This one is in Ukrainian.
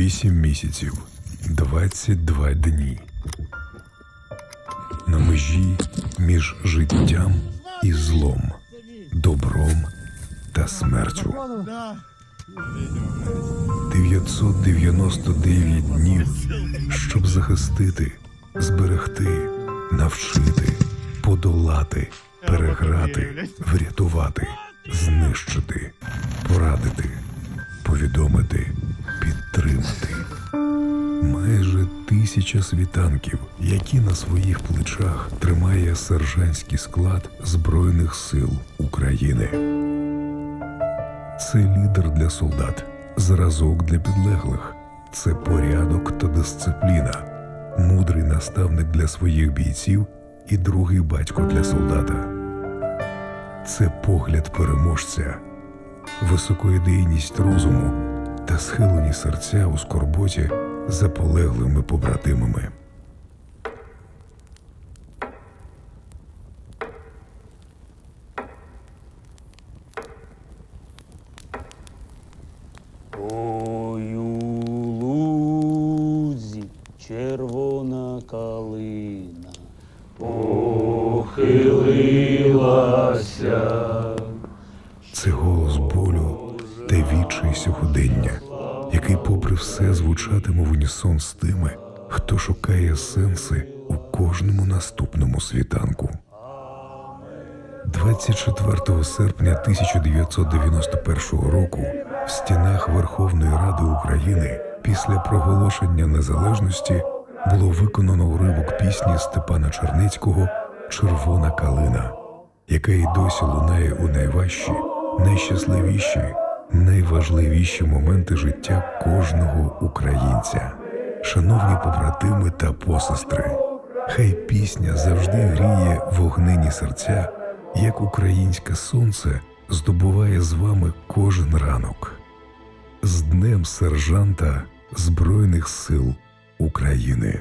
Вісім місяців, 22 дні. На межі між життям і злом, добром та смертю. 999 днів, щоб захистити, зберегти, навчити, подолати, переграти, врятувати, знищити, порадити, повідомити, підтримати. Майже тисяча світанків, які на своїх плечах тримає сержантський склад Збройних сил України. Це лідер для солдат, зразок для підлеглих, це порядок та дисципліна, мудрий наставник для своїх бійців і другий батько для солдата. Це погляд переможця, високоідейність розуму та схилені серця у скорботі за полеглими побратимами. Ой, у лузі червона калина похилилася. Це голос болю та відчай сьогодення, який, попри все, звучатиме в унісон з тими, хто шукає сенси у кожному наступному світанку. 24 серпня 1991 року в стінах Верховної Ради України після проголошення незалежності було виконано уривок пісні Степана Черницького Червона калина, яка й досі лунає у найважчі, найщасливіші, найважливіші моменти життя кожного українця. Шановні побратими та посестри, хай пісня завжди гріє вогнені серця, як українське сонце здобуває з вами кожен ранок. З Днем сержанта Збройних сил України.